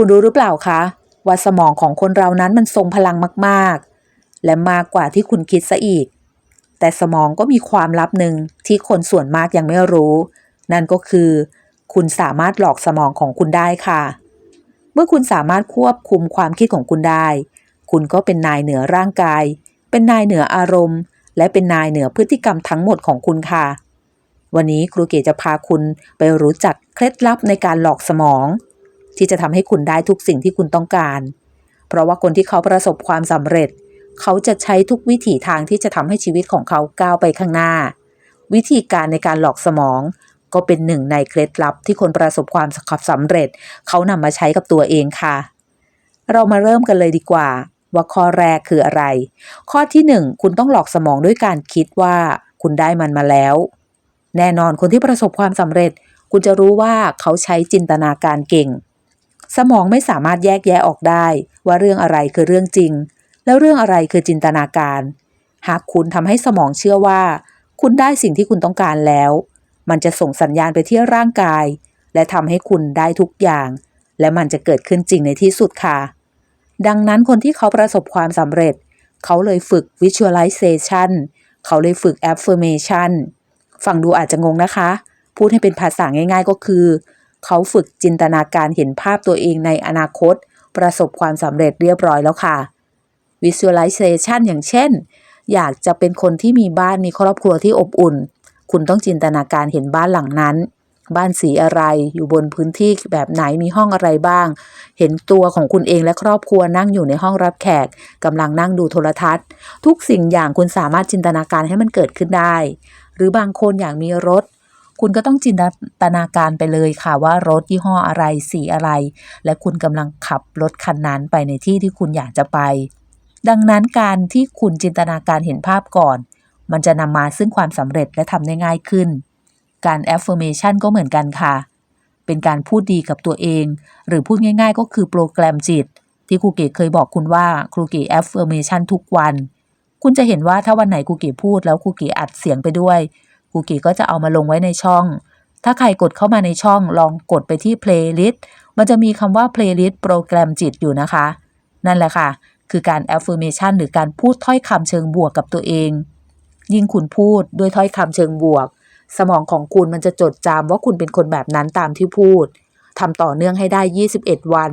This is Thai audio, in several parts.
คุณรู้หรือเปล่าคะว่าสมองของคนเรานั้นมันทรงพลังมากๆ และมากกว่าที่คุณคิดซะอีก แต่สมองก็มีความลับหนึ่งที่คนส่วนมากยังไม่รู้ นั่นก็คือ คุณสามารถหลอกสมองของคุณได้ค่ะ เมื่อคุณสามารถควบคุมความคิดของคุณได้ คุณก็เป็นนายเหนือร่างกาย เป็นนายเหนืออารมณ์ และเป็นนายเหนือพฤติกรรมทั้งหมดของคุณค่ะ วันนี้ครูเกศจะพาคุณไปรู้จักเคล็ดลับในการหลอกสมอง ที่จะทำให้คุณได้ทุกสิ่งที่คุณต้องการ เพราะว่าคนที่เขาประสบความสำเร็จ เขาจะใช้ทุกวิถีทางที่จะทำให้ชีวิตของเขาก้าวไปข้างหน้า วิธีการในการหลอกสมอง ก็เป็นหนึ่งในเคล็ดลับที่คนประสบความสำเร็จ เขานำมาใช้กับตัวเองค่ะ เรามาเริ่มกันเลยดีกว่าว่าข้อแรกคืออะไร ข้อที่หนึ่งคุณต้องหลอกสมองด้วยการคิดว่าคุณได้มันมาแล้ว แน่นอนคนที่ประสบความสำเร็จ คุณจะรู้ว่าเขาใช้จินตนาการเก่ง สมองไม่สามารถแยกแยะออกได้ ว่าเรื่องอะไรคือเรื่องจริง แล้วเรื่องอะไรคือจินตนาการ หากคุณทำให้สมองเชื่อว่า คุณได้สิ่งที่คุณต้องการแล้ว มันจะส่งสัญญาณไปที่ร่างกาย และทำให้คุณได้ทุกอย่าง และมันจะเกิดขึ้นจริงในที่สุดค่ะ ดังนั้นคนที่เขาประสบความสำเร็จ เขาเลยฝึก visualization เขาเลยฝึก affirmation ฟังดูอาจจะงงนะคะ พูดให้เป็นภาษาง่ายๆก็คือ เขาฝึกจินตนาการเห็นภาพตัวเองในอนาคต ประสบความสำเร็จเรียบร้อยแล้วค่ะ visualization อย่างเช่น อยากจะเป็นคนที่มีบ้านมีครอบครัวที่อบอุ่น คุณต้องจินตนาการเห็นบ้านหลังนั้น บ้านสีอะไรอยู่บนพื้นที่แบบไหนมีห้องอะไรบ้าง เห็นตัวของคุณเองและครอบครัวนั่งอยู่ในห้องรับแขกกำลังนั่งดูโทรทัศน์ ทุกสิ่งอย่างคุณสามารถจินตนาการให้มันเกิดขึ้นได้ หรือบางคนอยากมีรถ คุณก็ต้องจินตนาการไปเลยค่ะว่ารถยี่ห้ออะไรสีอะไร และคุณกำลังขับรถคันนั้นไปในที่ที่คุณอยากจะไป ดังนั้นการที่คุณจินตนาการเห็นภาพก่อน มันจะนำมาซึ่งความสำเร็จและทำได้ง่ายขึ้น การ affirmation ก็เหมือนกันค่ะ เป็นการพูดดีกับตัวเอง หรือพูดง่าย ๆ ก็คือโปรแกรมจิต ที่ครูเก๋เคยบอกคุณว่าครูเก๋ affirmation ทุกวัน คุณจะเห็นว่าถ้าวันไหนครูเก๋พูดแล้วครูเก๋อัดเสียงไปด้วย ครูก๋ก็จะเอามาลงไว้ในช่อง ถ้าใครกดเข้ามาในช่องลองกดไปที่ playlist มันจะมีคำว่า playlist โปรแกรมจิตอยู่นะคะ นั่นแหละค่ะ คือการ affirmation หรือการพูดถ้อยคำเชิงบวกกับตัวเอง ยิ่งคุณพูดด้วยถ้อยคำเชิงบวก สมองของคุณมันจะจดจำว่าคุณเป็นคนแบบนั้นตามที่พูดทำต่อเนื่องให้ได้ 21 วัน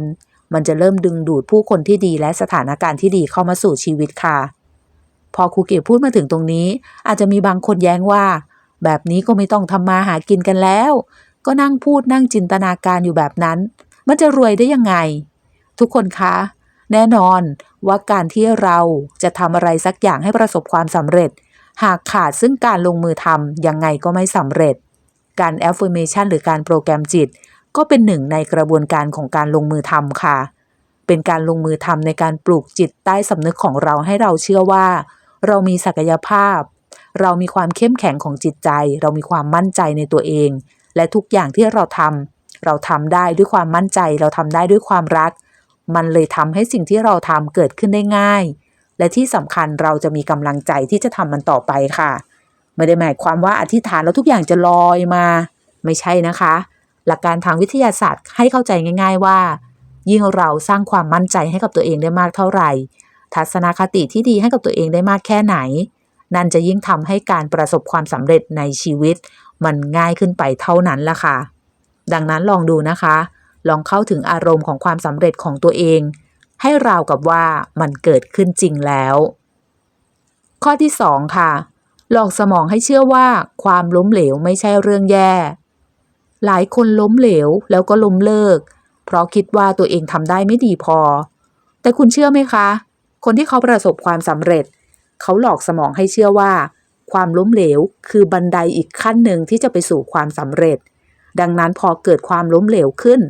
มันจะเริ่มดึงดูดผู้คนที่ดีและสถานการณ์ที่ดีเข้ามาสู่ชีวิตค่ะ พอครูเก๋พูดมาถึงตรงนี้ อาจจะมีบางคนแย้งว่า แบบนี้ก็ไม่ต้องทำมาหากินกันแล้ว ก็นั่งพูดนั่งจินตนาการอยู่แบบนั้น มันจะรวยได้ยังไง ทุกคนคะ แน่นอนว่าการที่เราจะทำอะไรสักอย่างให้ประสบความสำเร็จ หากขาดซึ่งการลงมือทำยังไงก็ไม่สำเร็จ การ affirmation หรือการโปรแกรมจิต ก็เป็นหนึ่งในกระบวนการของการลงมือทำค่ะ เป็นการลงมือทำในการปลูกจิตใต้สำนึกของเราให้เราเชื่อว่า เรามีศักยภาพ เรามีความเข้มแข็งของจิตใจ เรามีความมั่นใจในตัวเอง และทุกอย่างที่เราทำเราทำได้ด้วยความมั่นใจ เราทำได้ด้วยความรัก มันเลยทำให้สิ่งที่เราทำเกิดขึ้นได้ง่าย และที่สำคัญเราจะมีกำลังใจที่จะทำมันต่อไปค่ะ ไม่ได้หมายความว่าอธิษฐานแล้วทุกอย่างจะลอยมา ไม่ใช่นะคะ หลักการทางวิทยาศาสตร์ให้เข้าใจง่าย ๆว่า ยิ่งเราสร้างความมั่นใจให้กับตัวเองได้มากเท่าไหร่ ทัศนคติที่ดีให้กับตัวเองได้มากแค่ไหน นั่นจะยิ่งทำให้การประสบความสำเร็จในชีวิต มันง่ายขึ้นไปเท่านั้นล่ะค่ะ ดังนั้นลองดูนะคะ ลองเข้าถึงอารมณ์ของความสำเร็จของตัวเอง ให้ราวกับว่ามันเกิดขึ้นจริงแล้ว ข้อที่ 2 ค่ะ หลอกสมองให้เชื่อว่าความล้มเหลวไม่ใช่เรื่องแย่ หลายคนล้มเหลวแล้วก็ล้มเลิก เพราะคิดว่าตัวเองทำได้ไม่ดีพอ แต่คุณเชื่อไหมคะ คนที่เขาประสบความสำเร็จ เขาหลอกสมองให้เชื่อว่า ความล้มเหลวคือบันไดอีกขั้นหนึ่งที่จะไปสู่ความสำเร็จ ดังนั้นพอเกิดความล้มเหลวขึ้น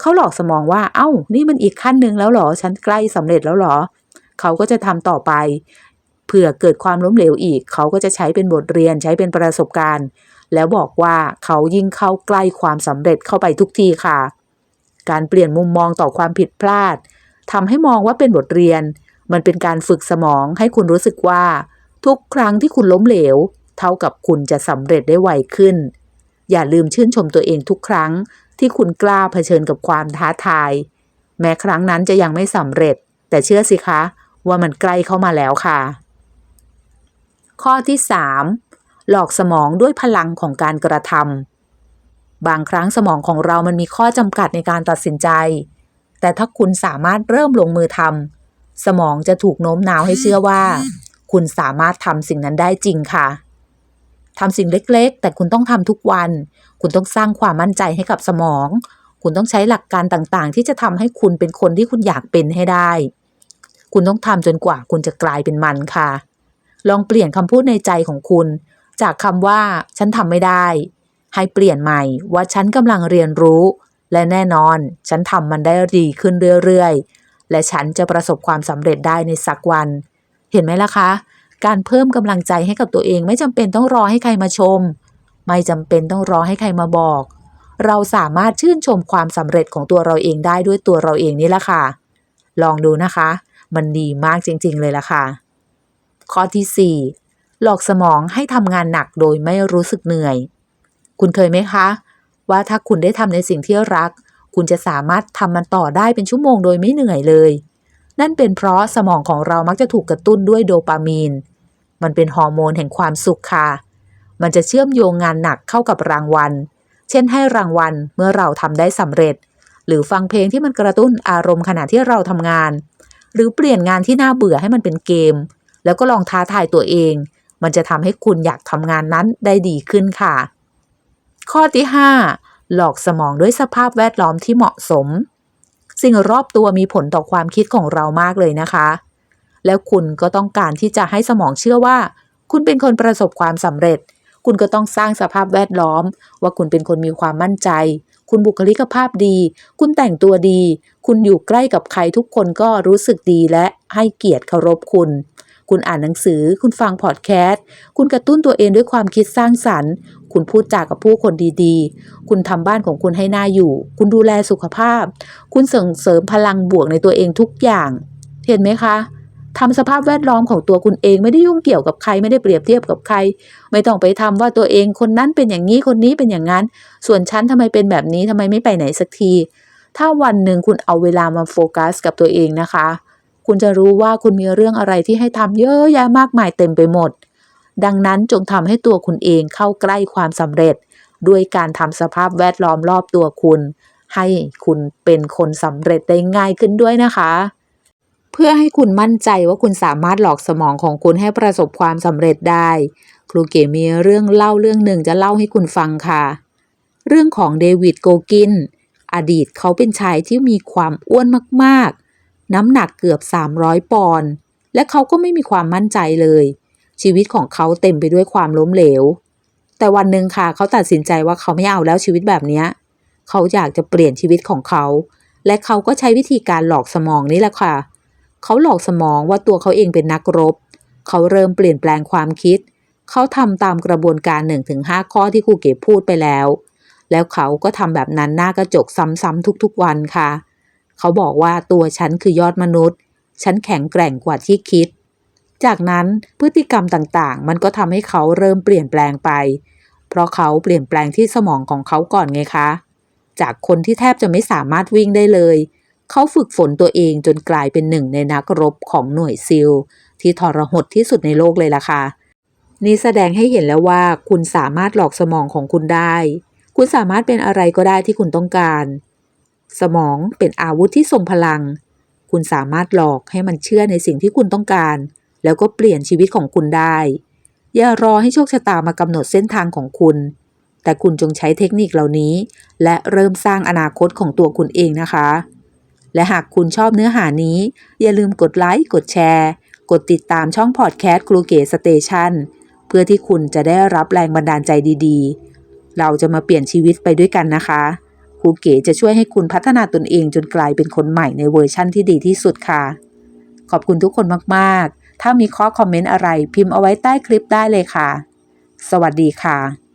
เขาหลอกสมองว่า เอ้า นี่มันอีกขั้นหนึ่งแล้วหรอ ฉันใกล้สำเร็จแล้วหรอ เขาก็จะทำต่อไป เผื่อเกิดความล้มเหลวอีก เขาก็จะใช้เป็นบทเรียนใช้เป็นประสบการณ์ แล้วบอกว่าเขายิ่งเข้าใกล้ความสำเร็จเข้าไปทุกทีค่ะ การเปลี่ยนมุมมองต่อความผิดพลาดทำให้มองว่าเป็นบทเรียน มันเป็นการฝึกสมองให้คุณรู้สึกว่า ทุกครั้งที่คุณล้มเหลว เท่ากับคุณจะสำเร็จได้ไวขึ้น อย่าลืมชื่นชมตัวเองทุกครั้งที่คุณกล้าเผชิญกับความท้าทาย แม้ครั้งนั้นจะยังไม่สำเร็จ แต่เชื่อสิคะ ว่ามันใกล้เข้ามาแล้วค่ะ ข้อที่ 3 หลอกสมองด้วยพลังของการกระทำบางครั้งสมองของเรามันมีข้อจำกัดในการตัดสินใจ แต่ถ้าคุณสามารถเริ่มลงมือทำ สมองจะถูกโน้มน้าวให้เชื่อว่า คุณสามารถทำสิ่งนั้นได้จริงค่ะทำสิ่งเล็ก ๆ แต่คุณต้องทำทุกวัน คุณต้องสร้างความมั่นใจให้กับสมอง คุณต้องใช้หลักการต่างๆ ที่จะทำให้คุณเป็นคนที่คุณอยากเป็นให้ได้ คุณต้องทำจนกว่าคุณจะกลายเป็นมันค่ะ ลองเปลี่ยนคำพูดในใจของคุณ จากคำว่าฉันทำไม่ได้ ให้เปลี่ยนใหม่ว่าฉันกำลังเรียนรู้ และแน่นอน ฉันทำมันได้ดีขึ้นเรื่อยๆ และฉันจะประสบความสำเร็จได้ในสักวัน เห็นไหมล่ะคะ การเพิ่มกำลังใจให้กับตัวเองไม่จำเป็นต้องรอให้ใครมาชม ไม่จำเป็นต้องรอให้ใครมาบอก เราสามารถชื่นชมความสำเร็จของตัวเราเองได้ด้วยตัวเราเองนี่แหละค่ะ ลองดูนะคะ มันดีมากจริง ๆ เลยล่ะค่ะ ข้อที่ 4 หลอกสมองให้ทำงานหนักโดยไม่รู้สึกเหนื่อย คุณเคยไหมคะ ว่าถ้าคุณได้ทำในสิ่งที่รัก คุณจะสามารถทำมันต่อได้เป็นชั่วโมงโดยไม่เหนื่อยเลย นั่นเป็นเพราะสมองของเรามักจะถูกกระตุ้นด้วยโดปามีน มันเป็นฮอร์โมนแห่งความสุขค่ะ มันจะเชื่อมโยงงานหนักเข้ากับรางวัล เช่นให้รางวัลเมื่อเราทำได้สำเร็จ หรือฟังเพลงที่มันกระตุ้นอารมณ์ขณะที่เราทำงาน หรือเปลี่ยนงานที่น่าเบื่อให้มันเป็นเกม แล้วก็ลองท้าทายตัวเอง มันจะทำให้คุณอยากทำงานนั้นได้ดีขึ้นค่ะข้อที่ 5 หลอกสมองด้วยสภาพแวดล้อมที่เหมาะสม สิ่งรอบตัวมีผลต่อความคิดของเรามากเลยนะคะ แล้วคุณก็ต้องการที่จะให้สมองเชื่อว่า คุณเป็นคนประสบความสำเร็จ คุณก็ต้องสร้างสภาพแวดล้อม ว่าคุณเป็นคนมีความมั่นใจ คุณบุคลิกภาพดี คุณแต่งตัวดี คุณอยู่ใกล้กับใครทุกคนก็รู้สึกดีและให้เกียรติเคารพคุณ คุณอ่านหนังสือ คุณฟังพอดแคสต์ คุณกระตุ้นตัวเองด้วยความคิดสร้างสรรค์ คุณพูดจากับผู้คนดีๆ คุณทำบ้านของคุณให้น่าอยู่ คุณดูแลสุขภาพ คุณส่งเสริมพลังบวกในตัวเองทุกอย่าง เห็นไหมคะทำสภาพแวดล้อมของตัวคุณเองไม่ได้ยุ่งเกี่ยวกับใครไม่ได้เปรียบเทียบกับใคร ไม่ต้องไปทำว่าตัวเองคนนั้นเป็นอย่างนี้คนนี้เป็นอย่างนั้น ส่วนฉันทำไมเป็นแบบนี้ทำไมไม่ไปไหนสักที ถ้าวันหนึ่งคุณเอาเวลามาโฟกัสกับตัวเองนะคะ คุณจะรู้ว่าคุณมีเรื่องอะไรที่ให้ทำเยอะแยะมากมายเต็มไปหมด ดังนั้นจงทำให้ตัวคุณเองเข้าใกล้ความสำเร็จ ด้วยการทำสภาพแวดล้อมรอบตัวคุณ ให้คุณเป็นคนสำเร็จได้ง่ายขึ้นด้วยนะคะ เพื่อให้คุณมั่นใจว่าคุณสามารถหลอกสมองของคุณให้ประสบความสำเร็จได้ ครูเก๋มีเรื่องเล่าเรื่องหนึ่งจะเล่าให้คุณฟังค่ะ เรื่องของเดวิดโกกิน อดีตเขาเป็นชายที่มีความอ้วนมากๆ น้ำหนักเกือบ 300 ปอนด์และเขาก็ไม่มีความมั่นใจเลย ชีวิตของเขาเต็มไปด้วยความล้มเหลว แต่วันหนึ่งค่ะเขาตัดสินใจว่าเขาไม่เอาแล้วชีวิตแบบนี้เขาอยากจะเปลี่ยนชีวิตของเขา และเขาก็ใช้วิธีการหลอกสมองนี่แหละค่ะ เขาหลอกสมองว่าตัวเขาเองเป็นนักรบ เขาเริ่มเปลี่ยนแปลงความคิด เขาทำตามกระบวนการ 1-5 ข้อที่ครูเก๋พูดไปแล้ว แล้วเขาก็ทำแบบนั้นหน้ากระจกซ้ำๆทุกๆวันค่ะ เขาบอกว่าตัวฉันคือยอดมนุษย์ ฉันแข็งแกร่งกว่าที่คิด จากนั้นพฤติกรรมต่างๆ มันก็ทำให้เขาเริ่มเปลี่ยนแปลงไป เพราะเขาเปลี่ยนแปลงที่สมองของเขาก่อนไงคะ จากคนที่แทบจะไม่สามารถวิ่งได้เลย เขาฝึกฝนตัวเองจนกลายเป็นหนึ่งในนักรบของหน่วยซิล ที่ทรหดที่สุดในโลกเลยล่ะค่ะนี่แสดงให้เห็นแล้วว่าคุณสามารถหลอกสมองของคุณได้ คุณสามารถเป็นอะไรก็ได้ที่คุณต้องการ สมองเป็นอาวุธที่ทรงพลัง คุณสามารถหลอกให้มันเชื่อในสิ่งที่คุณต้องการ แล้วก็เปลี่ยนชีวิตของคุณได้ อย่ารอให้โชคชะตามากำหนดเส้นทางของคุณ แต่คุณจงใช้เทคนิคเหล่านี้ และเริ่มสร้างอนาคตของตัวคุณเองนะคะ และหากคุณชอบเนื้อหานี้ อย่าลืมกดไลค์ กดแชร์ กดติดตามช่องพอดแคสต์ครูเก๋สเตชันเพื่อที่คุณจะได้รับแรงบันดาลใจดีๆ เราจะมาเปลี่ยนชีวิตไปด้วยกันนะคะ ครูเก๋จะช่วยให้คุณพัฒนาตนเองจนกลายเป็นคนใหม่ในเวอร์ชั่นที่ดีที่สุดค่ะ ขอบคุณทุกคนมากๆ ถ้ามีข้อคอมเมนต์อะไรพิมพ์เอาไว้ใต้คลิปได้เลยค่ะ สวัสดีค่ะ